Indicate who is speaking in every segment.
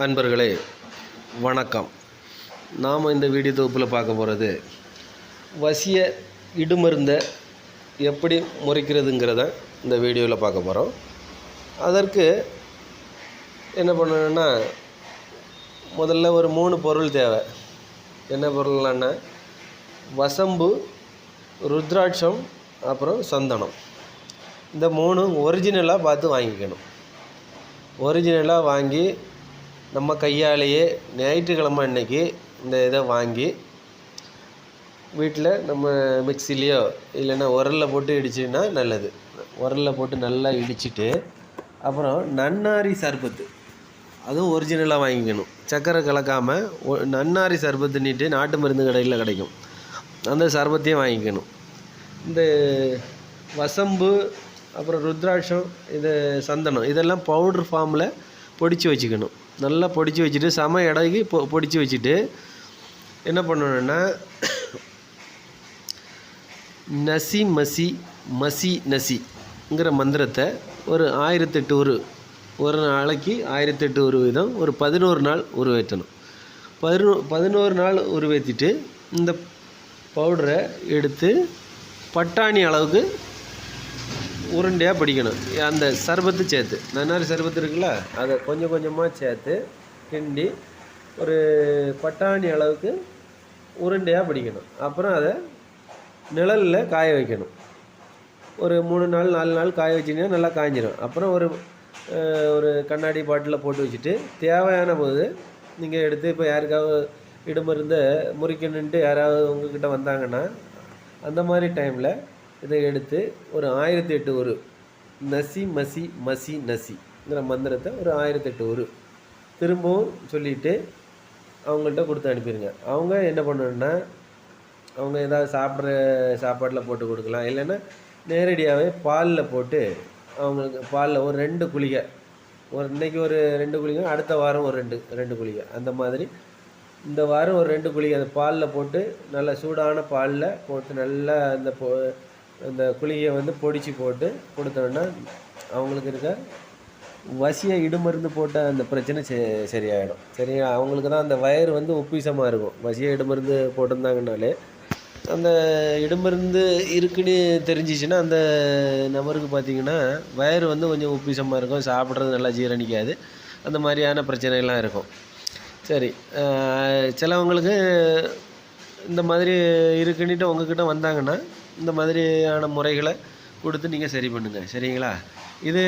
Speaker 1: அன்பர்களே வணக்கம். நாம் இந்த வீடியோ தொகுப்பில் பார்க்க போகிறது வசிய இடுமருந்தை எப்படி முறைக்கிறதுங்கிறத இந்த வீடியோவில் பார்க்க போகிறோம் அதற்கு என்ன பண்ணணும்னா முதல்ல ஒரு மூணு பொருள் தேவை. என்ன பொருள்னா வசம்பு ருத்ராட்சம் அப்புறம் சந்தனம். இந்த மூணும் ஒரிஜினலாக பார்த்து வாங்கிக்கணும். ஒரிஜினலாக வாங்கி நம்ம கையாலேயே ஞாயிற்றுக்கிழமை அன்னைக்கு இந்த இதை வாங்கி வீட்டில் நம்ம மிக்சிலேயோ இல்லைன்னா உரலில் போட்டு இடிச்சுன்னா நல்லது. உரலில் போட்டு நல்லா இடிச்சிட்டு அப்புறம் நன்னாரி சர்பத்து. அதுவும் ஒரிஜினலாக வாங்கிக்கணும். சர்க்கரை கலக்காமல் ஒ- நன்னாரி சர்பத்துன்னுட்டு நாட்டு மருந்து கடையில் கிடைக்கும். அந்த சர்பத்தையும் வாங்கிக்கணும். இந்த வசம்பு அப்புறம் ருத்ராட்சம் இது சந்தனம் இதெல்லாம் பவுட்ரு ஃபார்மில் பொடிச்சு வச்சுக்கணும். நல்லா பொடிச்சு வச்சுட்டு சம இடைக்கு பொ பொடிச்சு வச்சுட்டு என்ன பண்ணணுன்னா நசி மசி மசி நசிங்கிற மந்திரத்தை ஒரு ஆயிரத்தெட்டு ஒரு ஒரு நாளைக்கு ஆயிரத்தெட்டு ஒரு வீதம் ஒரு பதினோரு நாள் உருவேற்றணும் பதினோ பதினோரு நாள் உருவேற்றிட்டு இந்த பவுடரை எடுத்து பட்டாணி அளவுக்கு உருண்டையாக பிடிக்கணும். அந்த சர்பத்து சேர்த்து. நன்னாரி சர்பத்து இருக்குல்ல அதை கொஞ்சம் கொஞ்சமாக சேர்த்து கிண்டி ஒரு பட்டாணி அளவுக்கு உருண்டையாக பிடிக்கணும். அப்புறம் அதை நிழலில் காய வைக்கணும். ஒரு மூணு நாள் நாலு நாள் காய வச்சிங்கன்னா நல்லா காய்ஞ்சிடும் அப்புறம் ஒரு ஒரு கண்ணாடி பாட்டில் போட்டு வச்சுட்டு தேவையான போது நீங்கள் எடுத்து இப்போ யாருக்காவது இடுமருந்த முறிக்கணுன்ட்டு யாராவது உங்ககிட்ட வந்தாங்கன்னா அந்த மாதிரி டைமில் இதை எடுத்து ஒரு ஆயிரத்தி எட்டு ஒரு நசி மசி மசி நசிங்கிற மந்திரத்தை ஒரு ஆயிரத்தி எட்டு ஒரு திரும்பவும் சொல்லிவிட்டு அவங்கள்ட்ட கொடுத்து அனுப்பிடுங்க. அவங்க என்ன பண்ணணுன்னா அவங்க ஏதாவது சாப்பிட்ற சாப்பாட்டில் போட்டு கொடுக்கலாம். இல்லைன்னா நேரடியாகவே பாலில் போட்டு அவங்களுக்கு பாலில் ஒரு ரெண்டு குளிகை ஒரு இன்றைக்கி ஒரு ரெண்டு குளிகை அடுத்த வாரம் ஒரு ரெண்டு ரெண்டு குளிகை. அந்த மாதிரி இந்த வாரம் ஒரு ரெண்டு குளிகை அந்த பாலில் போட்டு நல்லா சூடான பாலில் போட்டு நல்லா அந்த போ அந்த குழியை வந்து பொடிச்சு போட்டு கொடுத்தோன்னா அவங்களுக்கு இருக்க வசிய இடுமருந்து போட்ட அந்த பிரச்சனை செ சரியாயிடும். சரியா அவங்களுக்கு தான் அந்த வயர் வந்து ஒப்பீசமாக இருக்கும். வசிய இடுமருந்து போட்டிருந்தாங்கனாலே அந்த இடுமருந்து இருக்குன்னு தெரிஞ்சிச்சுன்னா அந்த நபருக்கு பார்த்தீங்கன்னா வயிறு வந்து கொஞ்சம் உப்பிசமாக இருக்கும். சாப்பிட்றது நல்லா ஜீரணிக்காது. அந்த மாதிரியான பிரச்சனைலாம் இருக்கும். சரி சிலவங்களுக்கு இந்த மாதிரி இருக்குன்னுட்டு உங்ககிட்ட வந்தாங்கன்னா இந்த மாதிரியான முறைகளை கொடுத்து நீங்கள் சரி பண்ணுங்கள் சரிங்களா? இது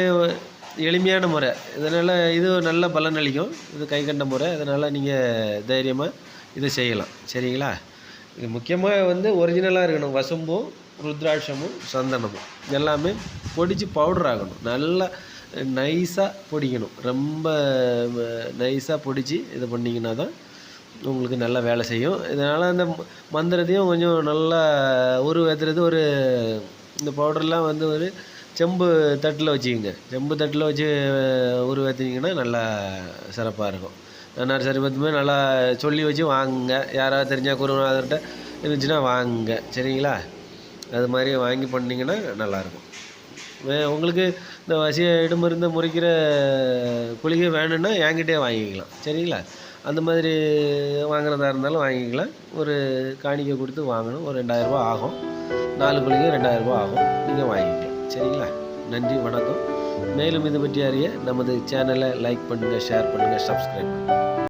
Speaker 1: எளிமையான முறை. இதனால் இது நல்ல பலன் அளிக்கும். இது கை கண்ட முறை. அதனால் நீங்கள் தைரியமாக இதை செய்யலாம். சரிங்களா? இது முக்கியமாக வந்து ஒரிஜினலாக இருக்கணும். வசம்பும் ருத்ராட்சமும் சந்தனமும். எல்லாமே பொடிச்சு பவுடர் ஆகணும். நல்லா நைஸாக பொடிக்கணும். ரொம்ப நைஸாக பொடிச்சு இது பண்ணிங்கன்னா தான் உங்களுக்கு நல்லா வேலை செய்யும். இதனால் அந்த மந்திரத்தையும் கொஞ்சம் நல்லா உருவேற்றுறது ஒரு இந்த பவுடர்லாம் வந்து ஒரு செம்பு தட்டில் வச்சுக்கோங்க. செம்பு தட்டில் வச்சு உருவேற்றிங்கன்னா நல்லா சிறப்பாக இருக்கும். நன்னார் சரிபத்துமே நல்லா சொல்லி வச்சு வாங்குங்க. யாராவது தெரிஞ்சால் குருநாதர்கிட்ட இருந்துச்சுன்னா வாங்குங்க. சரிங்களா? அது மாதிரி வாங்கி பண்ணிங்கன்னா நல்லாயிருக்கும் வே உங்களுக்கு இந்த வசிய இடமிருந்து முறிக்கிற குளிகை வேணும்னா என்கிட்டே வாங்கிக்கலாம். சரிங்களா? அந்த மாதிரி வாங்குறதா இருந்தாலும் வாங்கிக்கலாம். ஒரு காணிக்கை கொடுத்து வாங்கணும். ஒரு ரெண்டாயிரரூபா ஆகும். நாலு பிள்ளைங்க ரெண்டாயிரரூபா ஆகும். நீங்கள் வாங்கிக்கலாம். சரிங்களா? நன்றி வணக்கம். மேலும் இது பற்றி அறிய நமது சேனலை லைக் பண்ணுங்கள் ஷேர் பண்ணுங்கள் சப்ஸ்கிரைப் பண்ணுங்கள்